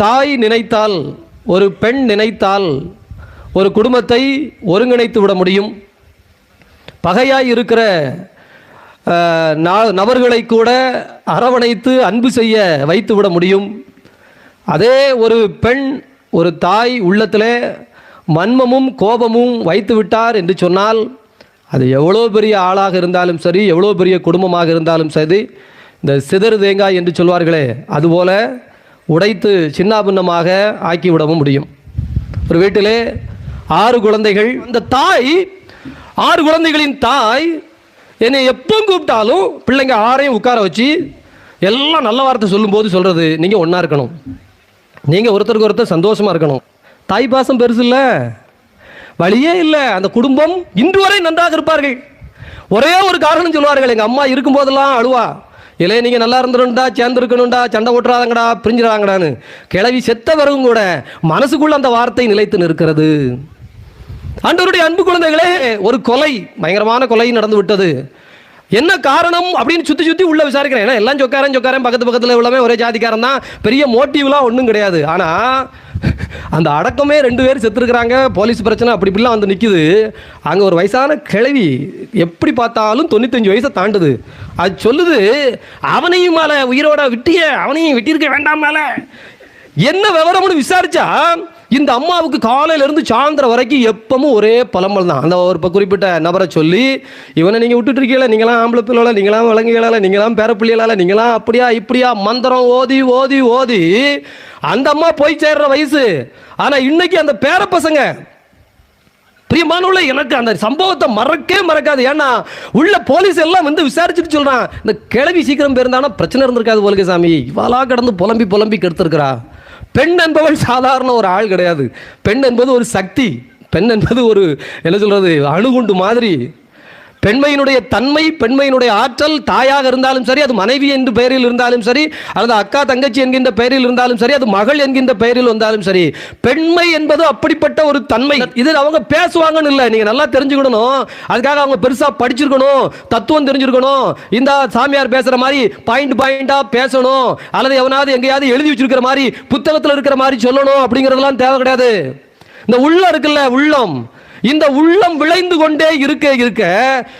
தாய் நினைத்தால் ஒரு பெண் நினைத்தால் ஒரு குடும்பத்தை ஒருங்கிணைத்து விட முடியும். பகையாய் இருக்கிற நா- நபர்களை கூட அரவணைத்து அன்பு செய்ய வைத்து விட முடியும். அதே ஒரு பெண் ஒரு தாய் உள்ளத்தில் மன்மமும் கோபமும் வைத்து விட்டார் என்று சொன்னால் அது எவ்வளோ பெரிய ஆளாக இருந்தாலும் சரி எவ்வளோ பெரிய குடும்பமாக இருந்தாலும் சரி இந்த சிதறு தேங்காய் என்று சொல்வார்களே அதுபோல் உடைத்து சின்னாபின்னமாக ஆக்கிவிடவும் முடியும். ஒரு வீட்டிலே ஆறு குழந்தைகள் அந்த தாய் ஆறு குழந்தைகளின் தாய் என்னை எப்போ கூப்பிட்டாலும் பிள்ளைங்க ஆறையும் உட்கார வச்சு எல்லாம் நல்ல வார்த்தை சொல்லும்போது சொல்கிறது நீங்கள் ஒன்றா இருக்கணும். நீங்கள் ஒருத்தருக்கு ஒருத்தர் சந்தோஷமாக இருக்கணும். தாய் பாசம் பெருசு இல்லை. வழியே இல்லை. அந்த குடும்பம் இன்று வரை நன்றாக இருப்பார்கள். ஒரே ஒரு காரணம் சொல்லுவார்கள் எங்கள் அம்மா இருக்கும்போதெல்லாம் அழுவா. இல்லை நீங்கள் நல்லா இருந்துடும்டா சேர்ந்துருக்கணும்டா சண்டை ஓட்டுறாங்கடா பிரிஞ்சிடாங்கடான்னு கிளவி செத்த பிறகும் கூட மனசுக்குள்ள அந்த வார்த்தை நிலைத்து நிற்கிறது. ஆண்டவருடைய அன்பு குழந்தைகளே ஒரு கொலை பயங்கரமான கொலை நடந்து விட்டது. என்ன காரணம் அப்படின்னு சுற்றி சுற்றி உள்ள விசாரிக்கிறேன். ஏன்னா எல்லாம் சொக்காரன் சொக்காரன் பக்கத்து பக்கத்தில் உள்ளவே ஒரே ஜாதிக்காரன் தான். பெரிய மோட்டிவ்லாம் ஒன்றும் கிடையாது. ஆனால் அந்த அடக்கமே ரெண்டு பேர் செத்துருக்குறாங்க. போலீஸ் பிரச்சனை அப்படி இப்படிலாம் வந்து நிற்கிது அங்கே ஒரு வயசான கிழவி எப்படி பார்த்தாலும் தொண்ணூத்தஞ்சு வயசை தாண்டுது. அது சொல்லுது அவனையும் மேலே உயிரோட விட்டிய அவனையும் விட்டிருக்க வேண்டாம் மேலே. என்ன விவரம்னு விசாரிச்சா இந்த அம்மாவுக்கு காலையிலேருந்து சாயந்தரம் வரைக்கும் எப்பவும் ஒரே பழம்பல் தான். அந்த ஒரு குறிப்பிட்ட நபரை சொல்லி இவனை நீங்கள் விட்டுட்டு இருக்கீங்களா? நீங்களாம் ஆம்பளை பிள்ளைல நீங்களாம் விலங்குகளால் நீங்களாம் பேரப்பிள்ளைகளால் நீங்களாம் அப்படியா இப்படியா மந்திரம் ஓதி ஓதி ஓதி அந்த அம்மா போய் சேர்ற வயசு. ஆனால் இன்னைக்கு அந்த பேர பசங்க பிரியமானவளே எனக்கு அந்த சம்பவத்தை மறக்கவே மறக்காது. ஏன்னா உள்ள போலீஸ் எல்லாம் வந்து விசாரிச்சுட்டு சொல்கிறான் இந்த கிளவி சீக்கிரம் பேருந்தானா பிரச்சனை இருந்திருக்காது போலுக்கு சாமி. இவளா கடந்து புலம்பி புலம்பி கெடுத்துருக்குறா. பெண் என்பவள் சாதாரண ஒரு ஆள் கிடையாது. பெண் என்பது ஒரு சக்தி. பெண் என்பது ஒரு என்ன சொல்கிறது அணுகுண்டு மாதிரி. பெண்மையினுடைய தன்மை பெண்மையினுடைய ஆற்றல் தாயாக இருந்தாலும் சரி அது மனைவி என்று பெயரில் இருந்தாலும் சரி அல்லது அக்கா தங்கச்சி என்கின்ற பெயரில் இருந்தாலும் சரி அது மகள் என்கின்ற பெயரில் வந்தாலும் சரி பெண்மை என்பது அப்படிப்பட்ட ஒரு தன்மை. இது அவங்க பேசுவாங்கன்னு இல்லை. நீங்கள் நல்லா தெரிஞ்சுக்கணும். அதுக்காக அவங்க பெருசாக படிச்சிருக்கணும் தத்துவம் தெரிஞ்சிருக்கணும். இந்த சாமியார் பேசுகிற மாதிரி பாயிண்ட் பாயிண்டாக பேசணும். அல்லது எவனாவது எங்கேயாவது எழுதி வச்சிருக்கிற மாதிரி புத்தகத்தில் இருக்கிற மாதிரி சொல்லணும். அப்படிங்கிறதெல்லாம் தேவை கிடையாது. இந்த உள்ளம் இருக்குல்ல உள்ளம். இந்த உள்ளம் விளைந்து கொண்டே இருக்க இருக்க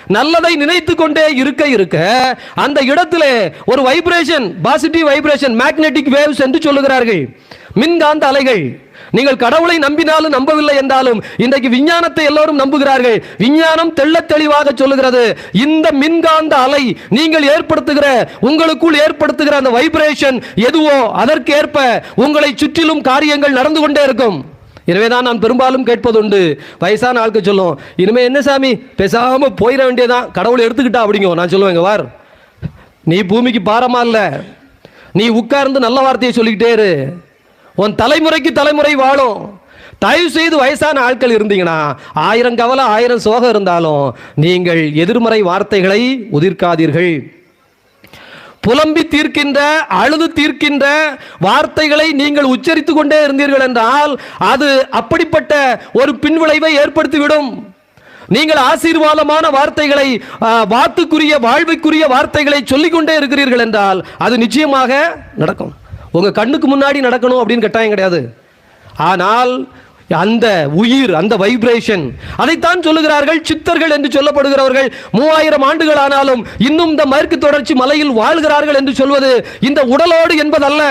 நல்லதை நினைத்து கொண்டே இருக்க இருக்க அந்த இடத்துல ஒரு vibration positive vibration magnetic waves என்று சொல்லுகிறார்கள். மின்காந்த அலைகள். நீங்கள் கடவுளை நம்பினாலும் நம்பவில்லை என்றாலும் இன்றைக்கு விஞ்ஞானத்தை எல்லோரும் நம்புகிறார்கள். விஞ்ஞானம் தெள்ள தெளிவாக சொல்லுகிறது. இந்த மின்காந்த அலை நீங்கள் ஏற்படுத்துகிற உங்களுக்குள் ஏற்படுத்துகிற அந்த வைப்ரேஷன் எதுவோ அதற்கேற்ப உங்களை சுற்றிலும் காரியங்கள் நடந்து கொண்டே இருக்கும். எனவே தான் நான் பெரும்பாலும் கேட்பதுண்டு வயசான ஆளுக்கு சொல்லும் இனிமேல் என்ன சாமி? பேசாமல் போயிட வேண்டியதான் கடவுளை எடுத்துக்கிட்டா அப்படிங்க. நான் சொல்லுவேங்க வார் நீ பூமிக்கு பாரமா இல்லை. நீ உட்கார்ந்து நல்ல வார்த்தையை சொல்லிக்கிட்டே இரு. உன் தலைமுறைக்கு தலைமுறை வாழும். தயவு செய்து வயசான ஆட்கள் இருந்தீங்கன்னா ஆயிரம் கவலை ஆயிரம் சோகம் இருந்தாலும் நீங்கள் எதிர்மறை வார்த்தைகளை உதிர்க்காதீர்கள். புலம்பி தீர்க்கின்ற அழுது தீர்க்கின்ற வார்த்தைகளை நீங்கள் உச்சரித்து கொண்டே இருந்தீர்கள் என்றால் அது அப்படிப்பட்ட ஒரு பின்விளைவை ஏற்படுத்திவிடும். நீங்கள் ஆசீர்வாதமான வார்த்தைகளை வாத்துக்குரிய வாழ்வுக்குரிய வார்த்தைகளை சொல்லிக்கொண்டே இருக்கிறீர்கள் என்றால் அது நிச்சயமாக நடக்கும். உங்கள் கண்ணுக்கு முன்னாடி நடக்கணும் அப்படின்னு கட்டாயம் கிடையாது. ஆனால் அந்த உயிர் அந்த வைப்ரேஷன் அதைத்தான் சொல்லுகிறார்கள் சித்தர்கள் என்று சொல்லப்படுகிறவர்கள். மூவாயிரம் ஆண்டுகள் ஆனாலும் இன்னும் இந்த மேற்கு தொடர்ச்சி மலையில் வாழ்கிறார்கள் என்று சொல்வது இந்த உடலோடு என்பதல்ல.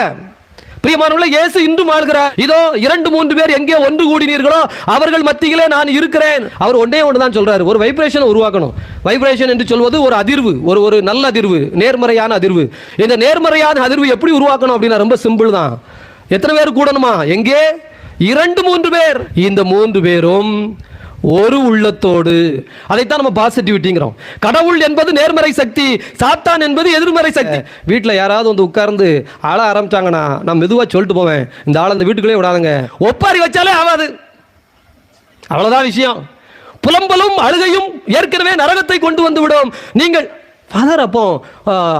பிரியமானவர்களே இயேசு இன்றும் ஆள்கிறார் இதோ இரண்டு மூன்று பேர் எங்கே ஒன்று கூடினீர்களோ அவர்கள் மத்தியிலே நான் இருக்கிறேன். அவர் ஒன்றே ஒன்று தான் சொல்றாரு. ஒரு வைப்ரேஷன் உருவாக்கணும். வைப்ரேஷன் என்று சொல்வது ஒரு அதிர்வு ஒரு ஒரு நல்ல அதிர்வு நேர்மறையான அதிர்வு. இந்த நேர்மறையான அதிர்வு எப்படி உருவாக்கணும் அப்படின்னா ரொம்ப சிம்பிள் தான். எத்தனை பேர் கூடணுமா? எங்கே? இரண்டு மூன்று பேர். இந்த மூன்று பேரும் ஒரு உள்ளத்தோடு அதைத்தான் நம்ம பாசிட்டிவிட்டிங்கிறோம் கடவுள் என்பது நேர்மறை சக்தி சாத்தான் என்பது எதிர்மறை சக்தி. வீட்டில் யாராவது வந்து உட்கார்ந்து ஆள ஆரம்பிச்சாங்கன்னா நான் மெதுவாக சொல்லிட்டு போவேன். இந்த ஆள் அந்த வீட்டுக்குள்ளே விடாதுங்க. ஒப்பாரி வச்சாலே ஆகாது. அவ்வளோதான் விஷயம். புலம்பலும் அழுகையும் ஏற்கனவே நரகத்தை கொண்டு வந்து விடும். நீங்கள் ஃபாதர் அப்போ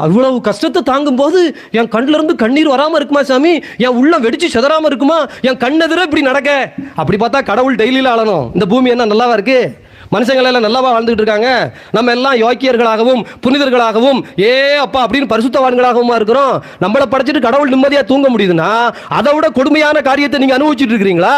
அவ்வளவு கஷ்டத்தை தாங்கும்போது என் கண்ணிலிருந்து கண்ணீர் வராமல் இருக்குமா சாமி? என் உள்ளம் வெடிச்சு செதறாமல் இருக்குமா? என் கண்ணெதிரே இப்படி நடக்க? அப்படி பார்த்தா கடவுள் டெய்லியில் ஆளணும். இந்த பூமி என்ன நல்லாவா இருக்குது மனுஷங்களெல்லாம் நல்லாவா வாழ்ந்துகிட்டு இருக்காங்க? நம்ம எல்லாம் யோக்கியர்களாகவும் புனிதர்களாகவும் ஏ அப்பா அப்படின்னு பரிசுத்தவான்களாகவும் இருக்கிறோம். நம்மளை படைச்சிட்டு கடவுள் நிம்மதியாக தூங்க முடியுதுன்னா அதை விட கொடுமையான காரியத்தை நீங்கள் அனுபவிச்சுட்டு இருக்கிறீங்களா?